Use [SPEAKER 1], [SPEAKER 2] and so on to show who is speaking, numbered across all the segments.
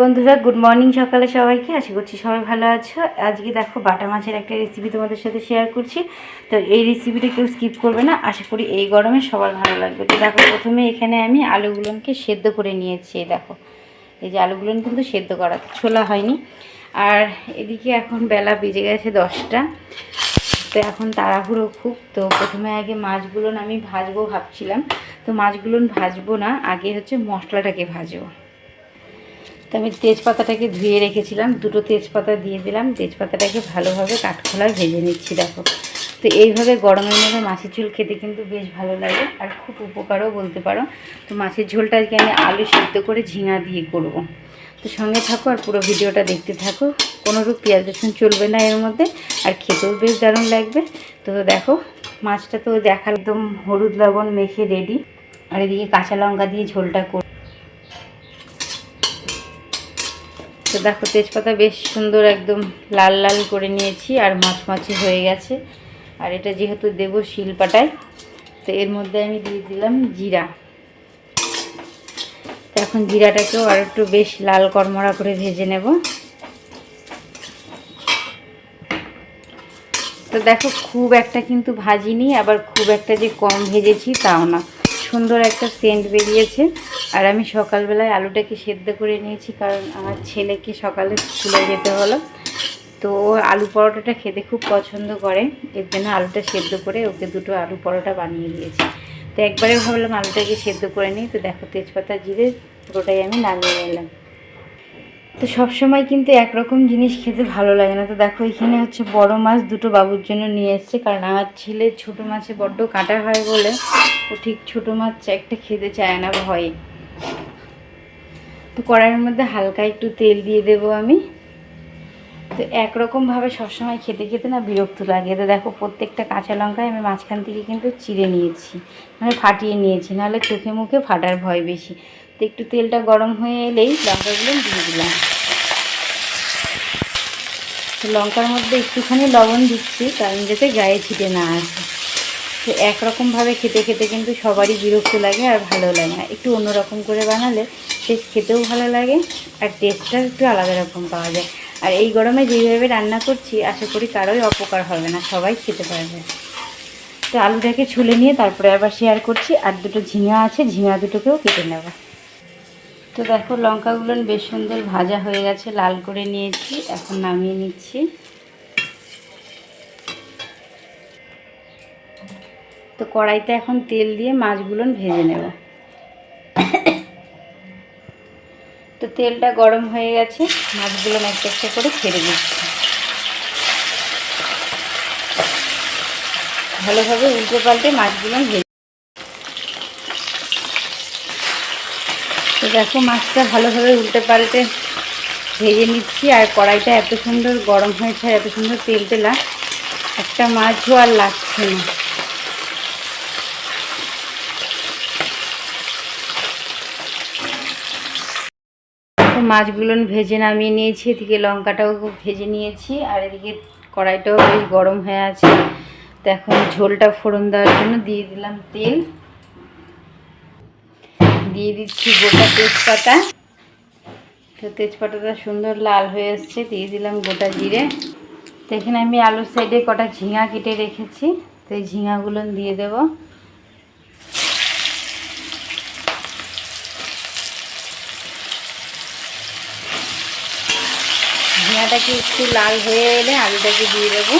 [SPEAKER 1] বন্ধুরা good morning সকালে সবাইকে। আশা করছি সবাই ভালো আছো। আজকে দেখো বাটা মাছের একটা রেসিপি তোমাদের সাথে শেয়ার করছি। তো এই রেসিপিটা কেউ স্কিপ করবে না। আশা করি এই গরমে সবার ভালো লাগবে। তো দেখো, প্রথমে এখানে আমি আলুগুলোকে সেদ্ধ করে নিয়েছি দেখো। এই যে আলুগুলো কিন্তু সেদ্ধ করা, ছোলা হয়নি। আর এদিকে এখন বেলা বেজে গেছে দশটা। তো এখন তাড়াহুড়ো খুব। তো প্রথমে আগে মাছগুলো আমি ভাজবো ভাবছিলাম। তো মাছগুলো ভাজবো না, আগে হচ্ছে মশলাটাকে ভাজবো। তো আমি তেজপাতাটাকে ধুয়ে রেখেছিলাম, দুটো তেজপাতা দিয়ে দিলাম, তেজপাতাটাকে ভালোভাবে কাঠখোলায় ভেজে নিচ্ছি, দেখো। তো এইভাবে গরমের মধ্যে মাছের ঝোল খেতে কিন্তু বেশ ভালো লাগে আর খুব উপকারও বলতে পারো। তো মাছের ঝোলটা আজকে আমি আলু সেদ্ধ করে ঝিঙা দিয়ে করব। তো সঙ্গে থাকো আর পুরো ভিডিওটা দেখতে থাকো। কোনোরূপ পেঁয়াজ রসুন চলবে না এর মধ্যে, আর খেতেও বেশ দারুণ লাগবে। তো দেখো, মাছটা তো দেখার একদম হলুদ লবণ মেখে রেডি আর এদিকে কাঁচা লঙ্কা দিয়ে ঝোলটা তো দেখো, তেজপাতা বেশ সুন্দর একদম লাল লাল করে নিয়েছি আর মাছ মাছি হয়ে গেছে। আর এটা যেহেতু দেব শিলপাটায়, তো এর মধ্যে আমি দিয়ে দিলাম জিরা। তো এখন জিরাটাকেও আর একটু বেশ লাল কর্মরা করে ভেজে নেব। তো দেখো, খুব একটা কিন্তু ভাজিনি, আবার খুব একটা যে কম ভেজেছি তাও না। সুন্দর একটা সেন্ট বেরিয়েছে। আর আমি সকালবেলায় আলুটাকে সেদ্ধ করে নিয়েছি, কারণ আমার ছেলেকে সকালে স্কুলে যেতে হলো। তো আলু পরোটাটা খেতে খুব পছন্দ করে। এর জন্য আলুটা সেদ্ধ করে ওকে দুটো আলু পরোটা বানিয়ে দিয়েছি। তো একবারে ভাবলাম আলুটাকে সেদ্ধ করে নিই। তো দেখো তেজপাতা জিরে পুরোটাই আমি নামিয়ে নিলাম। তো সব সময় কিন্তু একরকম জিনিস খেতে ভালো লাগে না। তো দেখো, এখানে হচ্ছে বড় মাছ দুটো বাবুর জন্য নিয়ে এসছে। কারণ আমার ছেলে ছোট মাছে বড্ড কাটা হয় বলে ও ঠিক ছোট মাছ একটা খেতে চায় না ভয়ে। তো কড়াইয়ের মধ্যে হালকা একটু তেল দিয়ে দেব আমি। তো একরকমভাবে সবসময় খেতে খেতে না বিরক্ত লাগে। তো দেখো, প্রত্যেকটা কাঁচা লঙ্কায় আমি মাঝখান থেকে কিন্তু চিড়ে নিয়েছি। মানে ফাটিয়ে নিয়েছি, নাহলে চোখে মুখে ফাটার ভয় বেশি। তো একটু তেলটা গরম হয়ে এলেই লঙ্কাগুলো দিয়ে দিলাম। তো লঙ্কার মধ্যে একটুখানি লবণ দিচ্ছি, কারণ যাতে গায়ে ছিটে না আসে। তো একরকমভাবে খেতে খেতে কিন্তু সবারই বিরক্ত লাগে আর ভালো লাগে না। একটু অন্যরকম করে বানালে বেশ খেতেও ভালো লাগে আর টেস্টটা একটু আলাদা রকম পাওয়া যায়। আর এই গরমে যেভাবে রান্না করছি, আশা করি কারোই অপকার হবে না, সবাই খেতে পারবে। তো আলুটাকে ছুলে নিয়ে তারপরে আবার শেয়ার করছি, আর দুটো ঝিঙা আছে, ঝিঙা দুটোকেও কেটে নেব। তো দেখো লঙ্কাগুলো বেশ সুন্দর ভাজা হয়ে গেছে, লাল করে নিয়েছি, এখন নামিয়ে নিচ্ছি। তো কড়াইতে এখন তেল দিয়ে মাছগুলো ভেজে নেব। তো তেলটা গরম হয়ে গেছে, মাছগুলো একটা একটা করে ছেড়ে দিচ্ছি। ভালোভাবে উল্টো পাল্টে মাছগুলো ভেজে তো দেখো মাছটা ভালোভাবে উল্টে পাল্টে ভেজে নিচ্ছি। আর কড়াইটা এত সুন্দর গরম হয়েছে এত সুন্দর তেল তেলা, একটা মাছও আর লাগছে না। মাছগুলো ভেজে নামিয়ে নিয়েছি, এদিকে লঙ্কাটাও ভেজে নিয়েছি, আর এদিকে কড়াইটাও বেশ গরম হয়ে আছে। তো এখন ঝোলটা ফোড়ন দেওয়ার জন্য দিয়ে দিলাম তেল। দিয়ে দিচ্ছি গোটা তেজপাতা। তো তেজপাতাটা সুন্দর লাল হয়ে এসছে, দিয়ে দিলাম গোটা জিরে। তো এখানে আমি আলুর সাইডে কটা ঝিঙা কেটে রেখেছি, তো এই ঝিঙাগুলো দিয়ে দেবো। ঝিঙাটাকে একটু লাল হয়ে এলে আলুটাকে দিয়ে দেবো।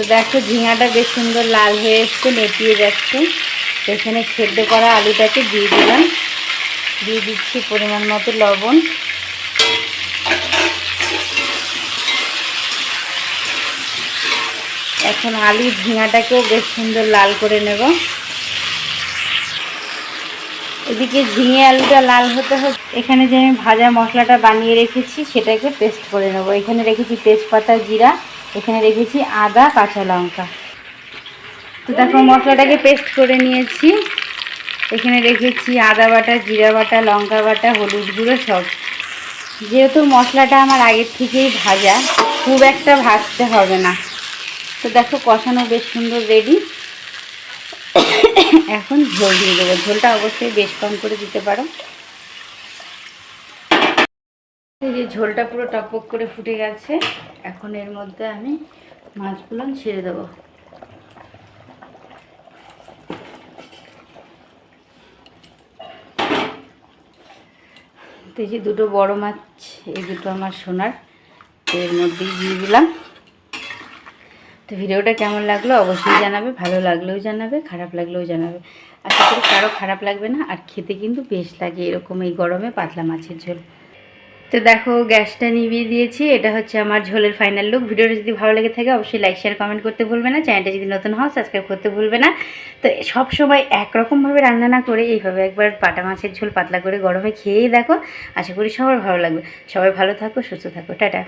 [SPEAKER 1] তো দেখো ঝিঙাটা বেশ সুন্দর লাল হয়ে এসছে নেপিয়ে যাচ্ছে। এখানে সেদ্ধ করা আলুটাকে দিয়ে দিলাম। দিয়ে দিচ্ছি পরিমাণ মতো লবণ। এখন আলু ঝিঙাটাকেও বেশ সুন্দর লাল করে নেব। এদিকে ঝিঙে আলুটা লাল হতে হতে এখানে যে আমি ভাজা মশলাটা বানিয়ে রেখেছি, সেটাকে পেস্ট করে নেব। এখানে রেখেছি তেজপাতা, জিরা। এখানে রেখেছি আদা, কাঁচা লঙ্কা। তো দেখো, মশলাটাকে পেস্ট করে নিয়েছি। এখানে রেখেছি আদা বাটা, জিরা বাটা, লঙ্কা বাটা, হলুদ গুঁড়ো, সব। যেহেতু মশলাটা আমার আগের থেকেই ভাজা, খুব একটা ভাজতে হবে না। তো দেখো, কষানো বেশ সুন্দর রেডি এখন ঝোল দিয়ে দেবো। ঝোলটা অবশ্যই বেশ কম করে দিতে পারো। এই যে ঝোলটা পুরো টকবক করে ফুটে গেছে, এখন এর মধ্যে আমি মাছগুলো ছেড়ে দেবো। এই যে দুটো বড় মাছ, এই দুটো আমার সোনার এর মধ্যেই দিয়ে দিলাম। তো ভিডিওটা কেমন লাগল অবশ্যই জানাবে, ভালো লাগলেও জানাবে, খারাপ লাগলেও জানাবে। আশা করি কারও খারাপ লাগবে না, আর খেতে কিন্তু বেশ লাগে এরকম এই গরমে পাতলা মাছের ঝোল। তো দেখো, গ্যাসটা নিভিয়ে দিয়েছি। এটা হচ্ছে আমার ঝোলের ফাইনাল লুক ভিডিওটা যদি ভালো লেগে থাকে, অবশ্যই লাইক শেয়ার কমেন্ট করতে ভুলবে না। চ্যানেলটা যদি নতুন হও সাবস্ক্রাইব করতে ভুলবে না। তো সব সময় একরকমভাবে রান্না না করে এইভাবে একবার পাটা মাছের ঝোল পাতলা করে গরমে খেয়েই দেখো। আশা করি সবার ভালো লাগবে। সবাই ভালো থাকো, সুস্থ থাকো। টাটা।